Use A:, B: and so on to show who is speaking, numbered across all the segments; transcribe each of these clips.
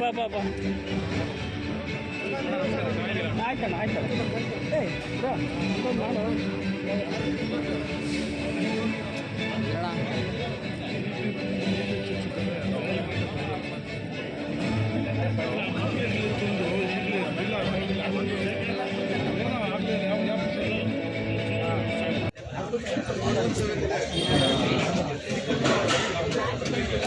A: ಬಾ ಬಾ ಬಾ ಆಯ್ತಣ್ಣ ಆಯ್ತಣ್ಣ ಏಯ್ ಬಾ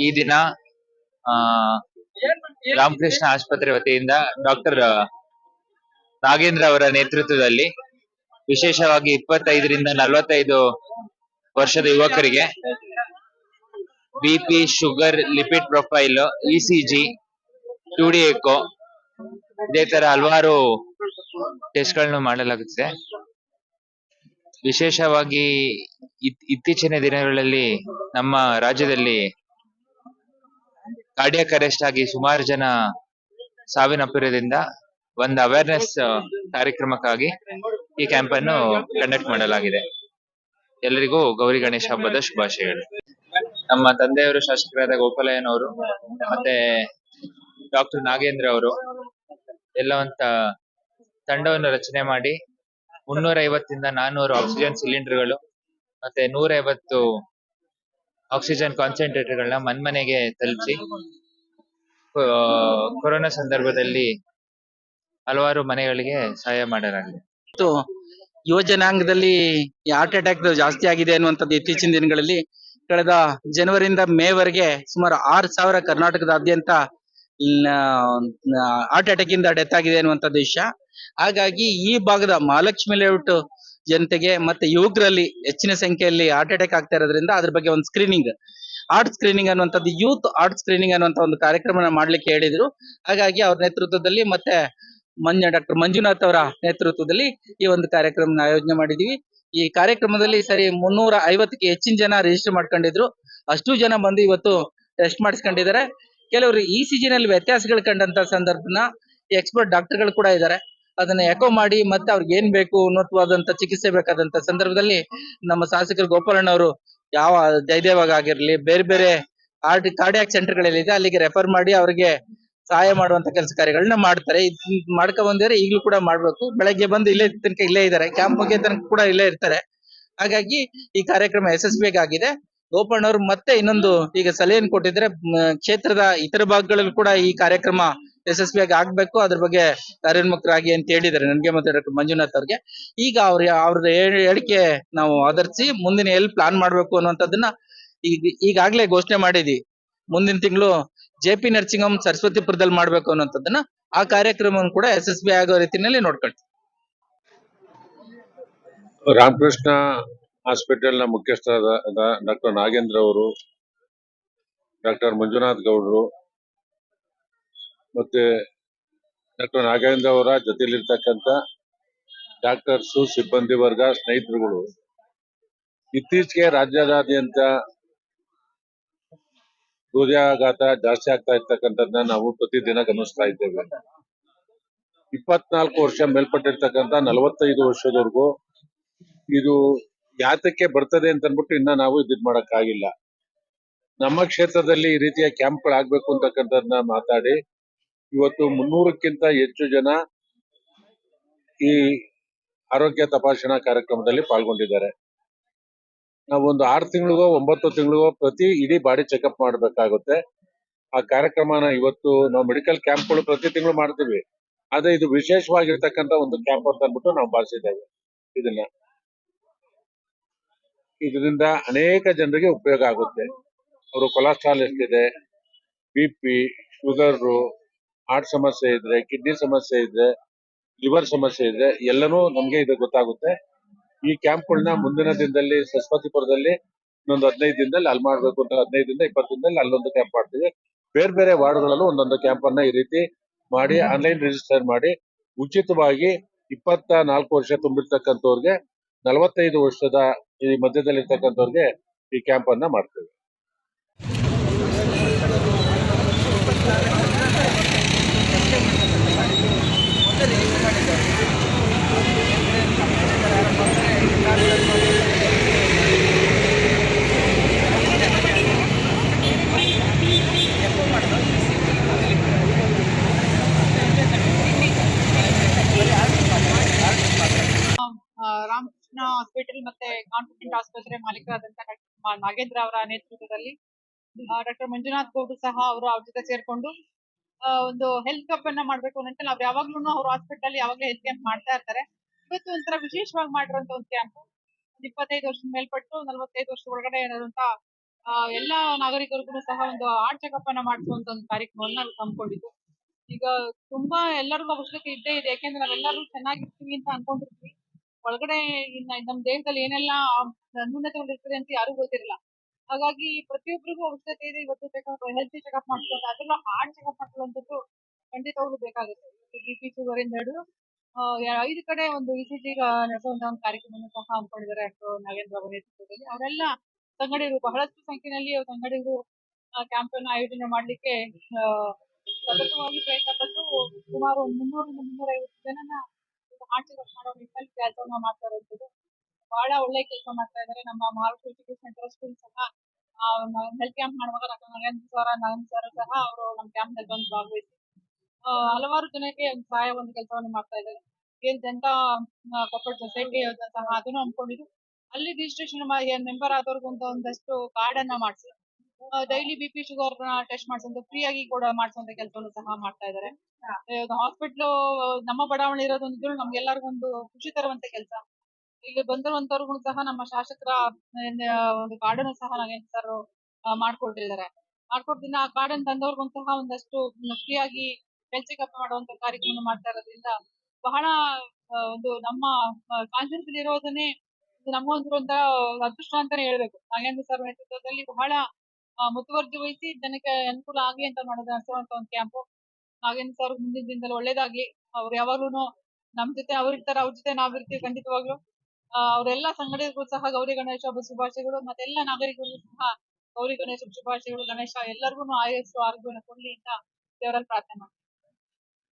B: ಈ ದಿನ ರಾಮಕೃಷ್ಣ ಆಸ್ಪತ್ರೆ ವತಿಯಿಂದ ಡಾಕ್ಟರ್ ನಾಗೇಂದ್ರ ಅವರ ನೇತೃತ್ವದಲ್ಲಿ ವಿಶೇಷವಾಗಿ ಇಪ್ಪತ್ತೈದರಿಂದ ನಲವತ್ತೈದು ವರ್ಷದ ಯುವಕರಿಗೆ BP sugar lipid profile ECG two D echo ಇದೇ ತರ ಹಲವಾರು ಟೆಸ್ಟ್ಗಳನ್ನು ಮಾಡಲಾಗುತ್ತದೆ ವಿಶೇಷವಾಗಿ ಇತ್- ಇತ್ತೀಚಿನ ದಿನಗಳಲ್ಲಿ ನಮ್ಮ ರಾಜ್ಯದಲ್ಲಿ ಕಾರ್ಡಿಯಕ್ ಅರೆಸ್ಟ್ ಆಗಿ ಸುಮಾರು ಜನ ಸಾವಿನಪ್ಪಿರೋದ್ರಿಂದ ಒಂದು ಅವೇರ್ನೆಸ್ ಕಾರ್ಯಕ್ರಮಕ್ಕಾಗಿ ಈ ಕ್ಯಾಂಪನ್ನು ಕಂಡಕ್ಟ್ ಮಾಡಲಾಗಿದೆ. ಎಲ್ಲರಿಗೂ ಗೌರಿ ಗಣೇಶ ಹಬ್ಬದ ಶುಭಾಶಯಗಳು. ನಮ್ಮ ತಂದೆಯವರು ಶಾಸಕರಾದ ಗೋಪಾಲಯ್ಯನವರು, ಮತ್ತೆ ಡಾಕ್ಟರ್ ನಾಗೇಂದ್ರ ಅವರು, ಎಲ್ಲ ಒಂದ ತಂಡವನ್ನು ರಚನೆ ಮಾಡಿ ಮುನ್ನೂರ ಐವತ್ತಿಂದ ನಾನ್ನೂರು ಆಕ್ಸಿಜನ್ ಸಿಲಿಂಡರ್ಗಳು ಮತ್ತೆ ನೂರ ಐವತ್ತು ಆಕ್ಸಿಜನ್ ಕಾನ್ಸಂಟ್ರೇಟರ್ಗಳನ್ನ ಮನ್ಮನೆಗೆ ತಲುಪಿಸಿ ಕೊರೋನಾ ಸಂದರ್ಭದಲ್ಲಿ ಹಲವಾರು ಮನೆಗಳಿಗೆ ಸಹಾಯ ಮಾಡಲಾಗಿದೆ.
C: ಯುವ ಜನಾಂಗದಲ್ಲಿ ಹಾರ್ಟ್ ಅಟ್ಯಾಕ್ ಜಾಸ್ತಿ ಆಗಿದೆ ಅನ್ನುವಂಥದ್ದು ಇತ್ತೀಚಿನ ದಿನಗಳಲ್ಲಿ ಕಳೆದ ಜನವರಿಯಿಂದ ಮೇವರೆಗೆ ಸುಮಾರು ಆರು ಸಾವಿರ ಕರ್ನಾಟಕದಾದ್ಯಂತ ಹಾರ್ಟ್ ಅಟ್ಯಾಕ್ ಇಂದ ಡೆತ್ ಆಗಿದೆ ಅನ್ನುವಂಥದ್ದು ವಿಷಯ ಹಾಗಾಗಿ ಈ ಭಾಗದ ಮಹಾಲಕ್ಷ್ಮಿ ಲೇಔಟ್ ಜನತೆಗೆ ಮತ್ತೆ ಯುವಕರಲ್ಲಿ ಹೆಚ್ಚಿನ ಸಂಖ್ಯೆಯಲ್ಲಿ ಹಾರ್ಟ್ ಅಟ್ಯಾಕ್ ಆಗ್ತಾ ಇರೋದ್ರಿಂದ ಅದ್ರ ಬಗ್ಗೆ ಒಂದು ಸ್ಕ್ರೀನಿಂಗ್ ಆರ್ಟ್ ಸ್ಕ್ರೀನಿಂಗ್ ಅನ್ನುವಂಥದ್ದು ಯೂತ್ ಆರ್ಟ್ ಸ್ಕ್ರೀನಿಂಗ್ ಅನ್ನುವಂಥ ಒಂದು ಕಾರ್ಯಕ್ರಮನ ಮಾಡ್ಲಿಕ್ಕೆ ಹೇಳಿದ್ರು. ಹಾಗಾಗಿ ಅವ್ರ ನೇತೃತ್ವದಲ್ಲಿ ಮತ್ತೆ ಮಂಜ ಡಾಕ್ಟರ್ ಮಂಜುನಾಥ್ ಅವರ ನೇತೃತ್ವದಲ್ಲಿ ಈ ಒಂದು ಕಾರ್ಯಕ್ರಮ ಆಯೋಜನೆ ಮಾಡಿದೀವಿ ಈ ಕಾರ್ಯಕ್ರಮದಲ್ಲಿ ಸರಿ ಮುನ್ನೂರ ಐವತ್ತಕ್ಕೆ ಹೆಚ್ಚಿನ ಜನ ರಿಜಿಸ್ಟರ್ ಮಾಡ್ಕೊಂಡಿದ್ರು. ಅಷ್ಟು ಜನ ಬಂದು ಇವತ್ತು ಟೆಸ್ಟ್ ಮಾಡಿಸ್ಕೊಂಡಿದ್ದಾರೆ. ಕೆಲವರು ಇ ಸಿ ನಲ್ಲಿ ವ್ಯತ್ಯಾಸಗಳು ಕಂಡಂತ ಸಂದರ್ಭನ ಎಕ್ಸ್ಪರ್ಟ್ ಡಾಕ್ಟರ್ಗಳು ಕೂಡ ಇದ್ದಾರೆ. ಅದನ್ನ ಎಕೋ ಮಾಡಿ ಮತ್ತೆ ಅವ್ರಿಗೆ ಏನ್ ಬೇಕು ಉನ್ನತವಾದಂತ ಚಿಕಿತ್ಸೆ ಬೇಕಾದಂತ ಸಂದರ್ಭದಲ್ಲಿ ನಮ್ಮ ಶಾಸಕರು ಗೋಪಾಲಣ್ಣ ಅವರು ಯಾವ ಜಯದೇವಾಗ ಆಗಿರ್ಲಿ, ಬೇರೆ ಬೇರೆ ಕಾರ್ಡಿಯಾಕ್ ಸೆಂಟರ್ಗಳಲ್ಲಿದೆ ಅಲ್ಲಿಗೆ ರೆಫರ್ ಮಾಡಿ ಅವರಿಗೆ ಸಹಾಯ ಮಾಡುವಂತ ಕೆಲಸ ಕಾರ್ಯಗಳನ್ನ ಮಾಡ್ತಾರೆ. ಮಾಡ್ಕೊ ಬಂದಿದ್ರೆ ಈಗಲೂ ಕೂಡ ಮಾಡ್ಬೇಕು. ಬೆಳಗ್ಗೆ ಬಂದು ಇಲ್ಲೇ ತನಕ ಇಲ್ಲೇ ಇದ್ದಾರೆ ಕ್ಯಾಂಪ್ ಮುಗಿಯ ತನಕ ಕೂಡ ಇಲ್ಲೇ ಇರ್ತಾರೆ. ಹಾಗಾಗಿ ಈ ಕಾರ್ಯಕ್ರಮ ಯಶಸ್ವಿಯಾಗಿದೆ ಗೋಪಣ್ಣವ್ರು ಮತ್ತೆ ಇನ್ನೊಂದು ಈಗ ಸಲಹೆಯನ್ನು ಕೊಟ್ಟಿದ್ರೆ ಕ್ಷೇತ್ರದ ಇತರ ಭಾಗಗಳಲ್ಲೂ ಕೂಡ ಈ ಕಾರ್ಯಕ್ರಮ ಯಶಸ್ವಿಯಾಗಿ ಆಗ್ಬೇಕು. ಅದ್ರ ಬಗ್ಗೆ ಕಾರ್ಯೋನ್ಮುಖರಾಗಿ ಅಂತ ಹೇಳಿದ್ದಾರೆ ನನಗೆ ಮತ್ತೆ ಡಾಕ್ಟರ್ ಮಂಜುನಾಥ್ ಅವ್ರಿಗೆ. ಈಗ ಅವ್ರ ಅವ್ರದ್ದು ಹೇಳಿಕೆ ನಾವು ಆಧರಿಸಿ ಮುಂದಿನ ಎಲ್ಲಿ ಪ್ಲಾನ್ ಮಾಡ್ಬೇಕು ಅನ್ನುವಂಥದ್ದನ್ನ ಈಗ, ಈಗಾಗಲೇ ಘೋಷಣೆ ಮಾಡಿದ್ವಿ. ಮುಂದಿನ ತಿಂಗಳು ಜೆ ಪಿ ನರ್ಸಿಂಗ್ ಹೋಮ್ ಸರಸ್ವತಿಪುರದಲ್ಲಿ ಮಾಡಬೇಕು ಅನ್ನೋಂಥದ್ದನ್ನ ಆ ಕಾರ್ಯಕ್ರಮವನ್ನು ಕೂಡ ಯಶಸ್ವಿ ಆಗೋ ರೀತಿಯಲ್ಲಿ ನೋಡ್ಕೊಳ್ತೀವಿ.
D: ರಾಮಕೃಷ್ಣ ಹಾಸ್ಪಿಟಲ್ನ ಮುಖ್ಯಸ್ಥರಾದ ಡಾಕ್ಟರ್ ನಾಗೇಂದ್ರ ಅವರು, ಡಾಕ್ಟರ್ ಮಂಜುನಾಥ್ ಗೌಡ್ರು, ಮತ್ತೆ ಡಾಕ್ಟರ್ ನಾಗೇಂದ್ರ ಅವರ ಜೊತೆಲಿರ್ತಕ್ಕಂಥ ಡಾಕ್ಟರ್ಸು ಸಿಬ್ಬಂದಿ ವರ್ಗ ಸ್ನೇಹಿತರುಗಳು. ಇತ್ತೀಚೆಗೆ ರಾಜ್ಯದಾದ್ಯಂತ ಹೃದಯಾಘಾತ ಜಾಸ್ತಿ ಆಗ್ತಾ ಇರ್ತಕ್ಕಂಥದ್ದನ್ನ ನಾವು ಪ್ರತಿದಿನ ಗಮನಿಸ್ತಾ ಇದ್ದೇವೆ. ಇಪ್ಪತ್ನಾಲ್ಕು ವರ್ಷ ಮೇಲ್ಪಟ್ಟಿರ್ತಕ್ಕಂಥ ನಲವತ್ತೈದು ವರ್ಷದವರೆಗೂ ಇದು ಯಾತಕ್ಕೆ ಬರ್ತದೆ ಅಂತ ಅನ್ಬಿಟ್ಟು ಇನ್ನ ನಾವು ಇದ್ ಮಾಡಕ್ಕಾಗಿಲ್ಲ. ನಮ್ಮ ಕ್ಷೇತ್ರದಲ್ಲಿ ಈ ರೀತಿಯ ಕ್ಯಾಂಪ್ಗಳು ಆಗ್ಬೇಕು ಅಂತಕ್ಕಂಥದ್ದನ್ನ ಮಾತಾಡಿ, ಇವತ್ತು ಮುನ್ನೂರಕ್ಕಿಂತ ಹೆಚ್ಚು ಜನ ಈ ಆರೋಗ್ಯ ತಪಾಸಣಾ ಕಾರ್ಯಕ್ರಮದಲ್ಲಿ ಪಾಲ್ಗೊಂಡಿದ್ದಾರೆ. ನಾವು ಒಂದು ಆರು ತಿಂಗಳಿಗೋ, ಒಂಬತ್ತು ತಿಂಗಳಿಗೋ ಪ್ರತಿ ಇಡೀ ಬಾಡಿ ಚೆಕಪ್ ಮಾಡಬೇಕಾಗುತ್ತೆ. ಆ ಕಾರ್ಯಕ್ರಮನ ಇವತ್ತು ನಾವು ಮೆಡಿಕಲ್ ಕ್ಯಾಂಪ್ಗಳು ಪ್ರತಿ ತಿಂಗಳು ಮಾಡ್ತೀವಿ. ಆದ್ರೆ ಇದು ವಿಶೇಷವಾಗಿರ್ತಕ್ಕಂಥ ಒಂದು ಕ್ಯಾಂಪ್ ಅಂತ ಅಂದ್ಬಿಟ್ಟು ನಾವು ಭಾವಿಸಿದ್ದೇವೆ. ಇದನ್ನ. ಇದರಿಂದ ಅನೇಕ ಜನರಿಗೆ ಉಪಯೋಗ ಆಗುತ್ತೆ. ಅವರು ಕೊಲೆಸ್ಟ್ರಾಲ್ ಎಷ್ಟಿದೆ ಬಿ ಪಿ ಶುಗರು ಹಾರ್ಟ್ ಸಮಸ್ಯೆ ಇದ್ರೆ ಕಿಡ್ನಿ ಸಮಸ್ಯೆ ಇದ್ರೆ ಲಿವರ್ ಸಮಸ್ಯೆ ಇದ್ರೆ ಎಲ್ಲನೂ ನಮಗೆ ಇದು ಗೊತ್ತಾಗುತ್ತೆ. ಈ ಕ್ಯಾಂಪ್ಗಳನ್ನ ಮುಂದಿನ ದಿನದಲ್ಲಿ ಸರಸ್ವತಿಪುರದಲ್ಲಿ ಇನ್ನೊಂದು ಹದಿನೈದು ದಿನದಲ್ಲಿ ಅಲ್ಲಿ ಮಾಡ್ಬೇಕು ಅಂತ ಹದಿನೈದು ದಿನದ ಇಪ್ಪತ್ತು ದಿನದಲ್ಲಿ ಅಲ್ಲೊಂದು ಕ್ಯಾಂಪ್ ಮಾಡ್ತೀವಿ. ಬೇರೆ ಬೇರೆ ವಾರ್ಡ್ ಗಳಲ್ಲೂ ಒಂದೊಂದು ಕ್ಯಾಂಪ್ ಅನ್ನ ಈ ರೀತಿ ಮಾಡಿ ಆನ್ಲೈನ್ ರಿಜಿಸ್ಟರ್ ಮಾಡಿ ಉಚಿತವಾಗಿ ಇಪ್ಪತ್ತ ನಾಲ್ಕು ವರ್ಷ ತುಂಬಿರ್ತಕ್ಕಂಥವ್ರಿಗೆ ನಲವತ್ತೈದು ವರ್ಷದ ಈ ಮಧ್ಯದಲ್ಲಿ ಇರ್ತಕ್ಕಂಥವ್ರಿಗೆ ಈ ಕ್ಯಾಂಪ್ ಅನ್ನ ಮಾಡ್ತೇವೆ.
E: ರಾಮಕೃಷ್ಣ ಹಾಸ್ಪಿಟಲ್ ಮತ್ತೆ ಕಾನ್ಫಿಡೆಂಟ್ ಆಸ್ಪತ್ರೆ ಮಾಲೀಕರಾದಂತ ನಾಗೇಂದ್ರ ಅವರ ನೇತೃತ್ವದಲ್ಲಿ ಡಾಕ್ಟರ್ ಮಂಜುನಾಥ್ ಗೌಡ್ರು ಸಹ ಅವರು ಅವ್ರ ಜೊತೆ ಸೇರ್ಕೊಂಡು ಒಂದು ಹೆಲ್ತ್ ಕ್ಯಾಂಪ್ ಅನ್ನ ಮಾಡ್ಬೇಕು ಅಂತ ಅವ್ರು ಯಾವಾಗ್ಲೂ ಅವ್ರ ಹಾಸ್ಪಿಟಲ್ ಯಾವಾಗ್ಲೂ ಹೆಲ್ತ್ ಕ್ಯಾಂಪ್ ಮಾಡ್ತಾ ಇರ್ತಾರೆ. ಇವತ್ತು ಒಂಥರ ವಿಶೇಷವಾಗಿ ಮಾಡಿರುವಂತ ಒಂದು ಕ್ಯಾಂಪ್ ಒಂದು ಇಪ್ಪತ್ತೈದು ವರ್ಷದ ಮೇಲ್ಪಟ್ಟು ನಲವತ್ತೈದು ವರ್ಷ ಒಳಗಡೆ ಇರುವಂತ ಎಲ್ಲಾ ನಾಗರಿಕರಿಗೂ ಸಹ ಒಂದು ಆರ್ಟ್ ಚೆಕಪ್ ಅನ್ನ ಮಾಡಿಸುವಂತ ಒಂದು ಕಾರ್ಯಕ್ರಮವನ್ನ ಹಮ್ಮಿಕೊಂಡಿದ್ದು ಈಗ ತುಂಬಾ ಎಲ್ಲರಿಗೂ ಅವಶ್ಯಕತೆ ಇದ್ದೇ ಇದೆ. ಯಾಕೆಂದ್ರೆ ನಾವೆಲ್ಲರೂ ಚೆನ್ನಾಗಿರ್ತೀವಿ ಅಂತ ಅನ್ಕೊಂಡಿರ್ತೀವಿ ಒಳಗಡೆ ಇನ್ನ ನಮ್ ದೇಹದಲ್ಲಿ ಏನೆಲ್ಲ ನ್ಯೂನತೆಗಳಿರ್ತದೆ ಅಂತ ಯಾರು ಗೊತ್ತಿರಲ್ಲ. ಹಾಗಾಗಿ ಪ್ರತಿಯೊಬ್ಬರಿಗೂ ಅವಶ್ಯಕತೆ ಇದೆ ಇವತ್ತು ಚೆಕಪ್ ಹೆಲ್ತ್ ಚೆಕಪ್ ಮಾಡ್ಕೊಂಡು ಅದರಲ್ಲೂ ಹಾರ್ಟ್ ಚೆಕಪ್ ಮಾಡ್ಕೊಳ್ಳುವಂಥದ್ದು ಖಂಡಿತವಾಗ್ಲೂ ಬೇಕಾಗುತ್ತೆ. ಬಿ ಪಿ ಶುಗರ್ ಇಂದ ಹಿಡಿದು ಐದು ಕಡೆ ಒಂದು ಇಸಿಜಿ ಸಿ ಜಿ ನಡೆಸುವಂತ ಒಂದು ಕಾರ್ಯಕ್ರಮವನ್ನು ಸಹ ಹಮ್ಮಿಕೊಂಡಿದ್ದಾರೆ ಡಾಕ್ಟರ್ ನಾಗೇಂದ್ರ ಅವರ ನೇತೃತ್ವದಲ್ಲಿ. ಅವರೆಲ್ಲ ಸಂಘಟಕರು ಬಹಳಷ್ಟು ಸಂಖ್ಯೆಯಲ್ಲಿ ಸಂಘಟಕರು ಕ್ಯಾಂಪ್ ಅನ್ನು ಆಯೋಜನೆ ಮಾಡಲಿಕ್ಕೆ ಸತತವಾಗಿ ಪ್ರಯತ್ನ ಪಟ್ಟು ಸುಮಾರು ಒಂದು ಮುನ್ನೂರ ಮುನ್ನೂರೈವತ್ತು ಜನನ ಹಾರ್ಟ್ ಚೆಕಪ್ ಮಾಡೋ ನಿಟ್ಟಿನಲ್ಲಿ ಕೆಲಸವನ್ನ ಮಾಡ್ತಾ ಇರುವಂತದ್ದು ಬಹಳ ಒಳ್ಳೆ ಕೆಲಸ ಮಾಡ್ತಾ ಇದ್ದಾರೆ. ನಮ್ಮ ಮಹಾರಾಷ್ಟ್ರ ಎಜುಕೇಶನ್ ಸ್ಕೂಲ್ ಸಹ ಹೆಲ್ತ್ ಕ್ಯಾಂಪ್ ಮಾಡುವಾಗ ಡಾಕ್ಟರ್ ನರೇಂದ್ರ ಸರ್ ಸಹ ಅವರು ನಮ್ಮ ಕ್ಯಾಂಪ್ನಲ್ಲಿ ಬಂದು ಭಾಗವಹಿಸಿ ಹಲವಾರು ಜನಕ್ಕೆ ಸಹಾಯ ಒಂದು ಕೆಲಸವನ್ನು ಮಾಡ್ತಾ ಇದ್ದಾರೆ. ಏನ್ ಜನತಾ ಕೊಪ್ಪಳ ಸೊಸೈಟಿ ಸಹ ಅದನ್ನು ಅನ್ಕೊಂಡಿದ್ರು ಅಲ್ಲಿ ರಿಜಿಸ್ಟ್ರೇಷನ್ ಮೆಂಬರ್ ಆದವ್ರಿಗೆ ಒಂದು ಒಂದಷ್ಟು ಕಾರ್ಡ್ ಅನ್ನ ಮಾಡಿಸಿ. Daily B P sugar test ಮಾಡಿಸೋದು ಫ್ರೀ ಆಗಿ ಕೂಡ ಮಾಡಿಸುವಂತ ಕೆಲಸವನ್ನು ಸಹ ಮಾಡ್ತಾ ಇದಾರೆ ಹಾಸ್ಪಿಟ್ಲು ನಮ್ಮ ಬಡಾವಣೆ ಇರೋದೊಂದು ನಮ್ಗೆಲ್ಲರಿಗೂ ಒಂದು ಖುಷಿ ತರುವಂತ ಕೆಲಸ. ಇಲ್ಲಿ ಬಂದಿರುವಂತವ್ರಿಗೂ ಸಹ ನಮ್ಮ ಶಾಸಕರ ಒಂದು ಒಂದು ಕಾರ್ಡನ್ನು ಸಹ ನಾಗೇಂದ್ರ ಸರ್ ಮಾಡ್ಕೊಟ್ಟಿದ್ದಾರೆ. ಮಾಡ್ಕೊಟ್ಟಿದ್ದ ಆ ಕಾರ್ಡ್ ಅನ್ನು ತಂದವ್ರಿಗೂ ಸಹ ಒಂದಷ್ಟು ಫ್ರೀ ಆಗಿ ಚೆಕಪ್ ಮಾಡುವಂತ ಕಾರ್ಯಕ್ರಮ ಮಾಡ್ತಾ ಇರೋದ್ರಿಂದ ಬಹಳ ಒಂದು ನಮ್ಮ ಕಾನ್ಫಿಡೆನ್ಸ್ ಇರೋದನ್ನೇ ನಮ್ಮ ಒಂದು ಅದೃಷ್ಟ ಅಂತಾನೆ ಹೇಳ್ಬೇಕು. ನಾಗೇಂದ್ರ ಸರ್ ನೇತೃತ್ವದಲ್ಲಿ ಬಹಳ ಮುತುವರ್ಜಿ ವಹಿಸಿ ಜನಕ್ಕೆ ಅನುಕೂಲ ಆಗ್ಲಿ ಅಂತ ಮಾಡೋದು ನಡೆಸುವಂತ ಒಂದು ಕ್ಯಾಂಪ್ ನಾಗೇಂದ್ರ ಸರ್ ಮುಂದಿನ ದಿನದಲ್ಲಿ ಒಳ್ಳೇದಾಗ್ಲಿ. ಅವ್ರು ಯಾವಾಗ್ಲೂ ನಮ್ ಜೊತೆ ಅವ್ರ ಇರ್ತಾರೆ, ಅವ್ರ ಜೊತೆ ನಾವ್ ಇರ್ತೀವಿ ಖಂಡಿತವಾಗ್ಲು. ಅವರೆಲ್ಲ ಸಂಘಟಕರು ಸಹ ಗೌರಿ ಗಣೇಶ ಹಬ್ಬ ಶುಭಾಶಯಗಳು ಮತ್ತೆಲ್ಲ ನಾಗರಿಕರಿಗೂ ಸಹ ಗೌರಿ ಗಣೇಶ ಶುಭಾಶಯಗಳು, ಗಣೇಶ ಎಲ್ಲರಿಗೂ ಆಯಸ್ಸು, ಆರೋಗ್ಯವನ್ನು ಕೊಡ್ಲಿ ಅಂತ ದೇವರಲ್ಲಿ ಪ್ರಾರ್ಥನೆ ಮಾಡ್ತೀನಿ